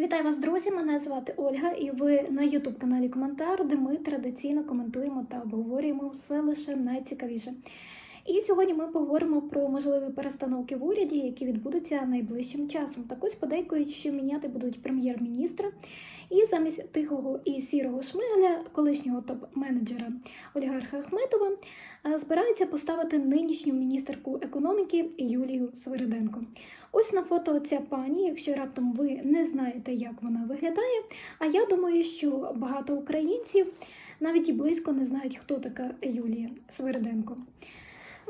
Вітаю вас, друзі! Мене звати Ольга, і ви на youtube каналі Коментар, де ми традиційно коментуємо та обговорюємо все лише найцікавіше. І сьогодні ми поговоримо про можливі перестановки в уряді, які відбудуться найближчим часом. Так ось подейкують, що міняти будуть прем'єр-міністра. І замість тихого і сірого шмигаля, колишнього топ-менеджера олігарха Ахметова, е, збираються поставити нинішню міністерку економіки Юлію Свириденко. Ось на фото ця пані, якщо раптом ви не знаєте, як вона виглядає. А я думаю, що багато українців навіть і близько не знають, хто така Юлія Свириденко.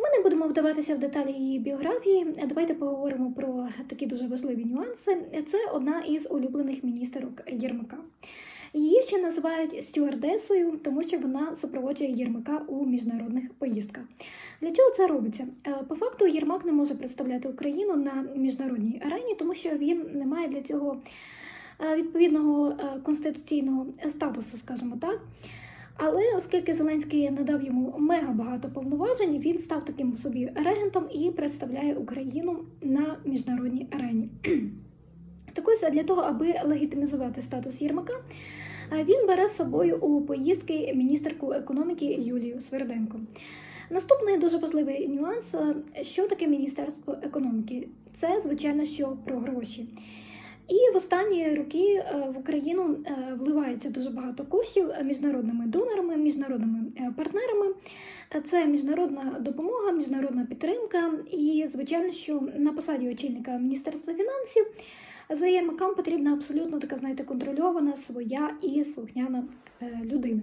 Ми не будемо вдаватися в деталі її біографії. Давайте поговоримо про такі дуже важливі нюанси. Це одна із улюблених міністерок Єрмака. Її ще називають стюардесою, тому що вона супроводжує Єрмака у міжнародних поїздках. Для чого це робиться? Е, По факту Єрмак не може представляти Україну на міжнародній арені, тому що він не має для цього е, відповідного е, конституційного статусу, скажімо так. Але оскільки Зеленський надав йому мега багато повноважень, він став таким собі регентом і представляє Україну на міжнародній арені. Так ось для того, аби легітимізувати статус Єрмака, він бере з собою у поїздки міністерку економіки Юлію Сверденко. Наступний дуже важливий нюанс: що таке Міністерство економіки? Це, звичайно, що про гроші. І в останні роки е, в Україну е, вливається дуже багато коштів міжнародними донорами, міжнародними е, партнерами. Це міжнародна допомога, міжнародна підтримка. І, звичайно, що на посаді очільника Міністерства фінансів за Єрмакам потрібна абсолютно така, знаєте, контрольована своя і слухняна людина.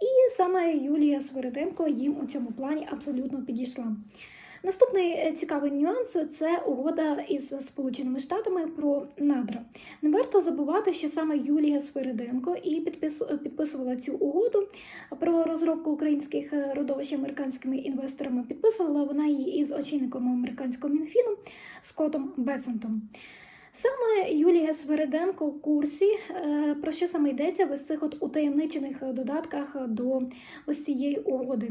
І саме Юлія Свириденко їм у цьому плані абсолютно підійшла. Наступний цікавий нюанс це угода із Сполученими Штатами про надра. Не варто забувати, що саме Юлія Свириденко і підписувала цю угоду про розробку українських родовищ американськими інвесторами. Підписувала вона її із очільником американського мінфіну Скоттом Бесентом. Саме Юлія Свириденко в курсі, про що саме йдеться в цих от утаємничених додатках до ось цієї угоди.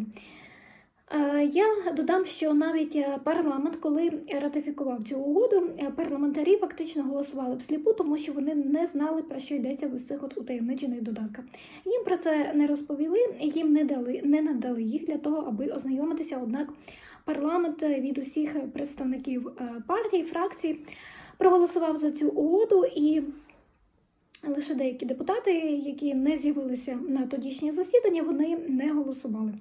Я додам, що навіть парламент, коли ратифікував цю угоду, парламентарі фактично голосували всліпу, тому що вони не знали про що йдеться в цих от утаємничених додатках. Їм про це не розповіли, їм не дали, не надали їх для того, аби ознайомитися. Однак парламент від усіх представників партій, фракцій проголосував за цю угоду і. Лише деякі депутати, які не з'явилися на тодішнє засідання, вони не голосували.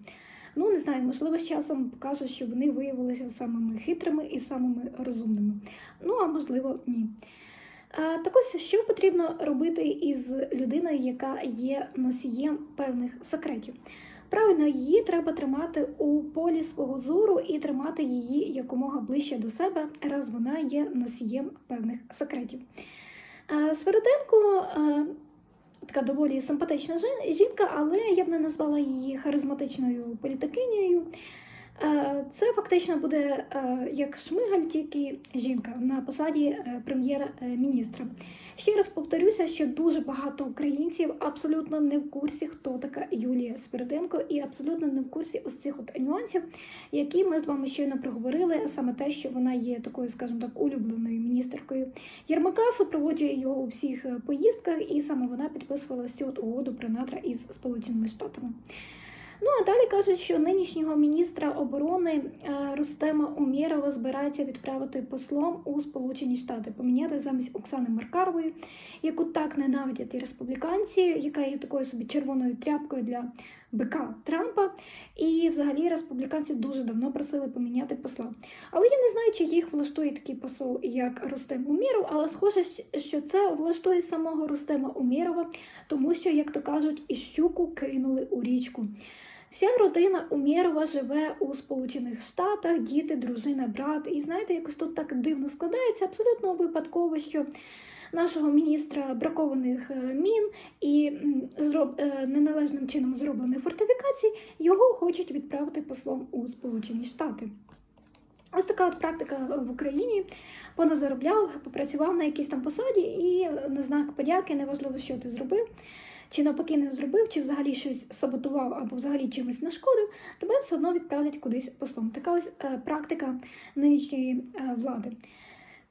Ну, не знаю, можливо, з часом покаже, що вони виявилися самими хитрими і самими розумними. Ну, а можливо, ні. Так ось, що потрібно робити із людиною, яка є носієм певних секретів. Правильно, її треба тримати у полі свого зору і тримати її якомога ближче до себе, раз вона є носієм певних секретів. Свериденко така доволі симпатична жінка, але я б не назвала її харизматичною політикинею. Е, це фактично буде е, як Шмигаль, тільки жінка на посаді е, прем'єр-міністра. Ще раз повторюся, що дуже багато українців абсолютно не в курсі, хто така Юлія Спириденко, і абсолютно не в курсі ось цих от нюансів, які ми з вами щойно проговорили. Саме те, що вона є такою, скажімо так, улюбленою міністеркою Єрмака, супроводжує його у всіх поїздках, і саме вона підписувала цю от угоду про надра із Сполученими Штатами. Ну а далі кажуть, що нинішнього міністра оборони Рустема Умєрова збираються відправити послом у Сполучені Штати, поміняти замість Оксани Маркарової, яку так ненавидять і республіканці, яка є такою собі червоною тряпкою для бика Трампа. І взагалі республіканці дуже давно просили поміняти посла. Але я не знаю, чи їх влаштує такий посол, як Рустем Умєров, але схоже, що це влаштує самого Рустема Умєрова, тому що, як то кажуть, і щуку кинули у річку. Вся родина Умєрова живе у Сполучених Штатах, діти, дружина, брат. І знаєте, якось тут так дивно складається, абсолютно випадково, що нашого міністра бракованих мін і неналежним чином зроблених фортифікацій його хочуть відправити послом у Сполучені Штати. Ось така от практика в Україні. Поназаробляв, попрацював на якійсь там посаді, і на знак подяки, неважливо, що ти зробив чи навпаки не зробив, чи взагалі щось саботував або взагалі чимось нашкодив, тебе все одно відправлять кудись послом. Така ось е, практика нинішньої е, влади.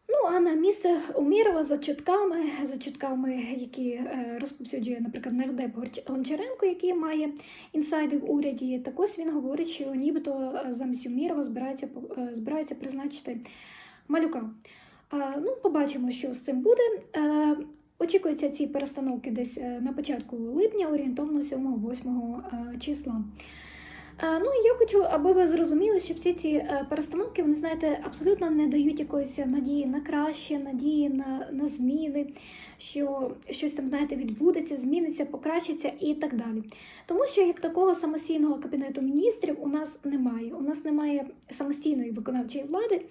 Ну, а на місце Умірова за чутками, за чутками, які е, розповсюджує, наприклад, нардеп Гончаренко, який має інсайди в уряді, так ось він говорить, що нібито замість Умірова збирається, збирається призначити малюка. Ну, побачимо, що з цим буде. Очікуються ці перестановки десь е, на початку липня, орієнтовно 7-8 е, числа. Е, Ну і я хочу, аби ви зрозуміли, що всі ці перестановки, вони знаєте, абсолютно не дають якоїсь надії на краще, надії на, на зміни, що щось там, знаєте, відбудеться, зміниться, покращиться і так далі. Тому що як такого самостійного кабінету міністрів у нас немає. У нас немає самостійної виконавчої влади,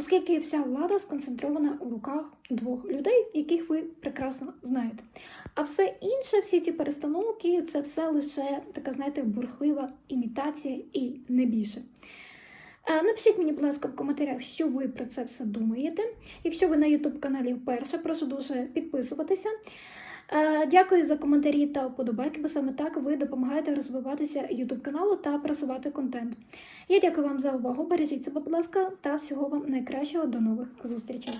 оскільки вся влада сконцентрована у руках двох людей, яких ви прекрасно знаєте. А все інше, всі ці перестановки, це все лише така, знаєте, бурхлива імітація і не більше. Е, Напишіть мені, будь ласка, в коментарях, що ви про це все думаєте. Якщо ви на YouTube каналі вперше, прошу дуже підписуватися. Е, Дякую за коментарі та вподобайки, бо саме так ви допомагаєте розвиватися YouTube каналу та просувати контент. Я дякую вам за увагу. Бережіть себе, будь ласка, та всього вам найкращого. До нових зустрічей.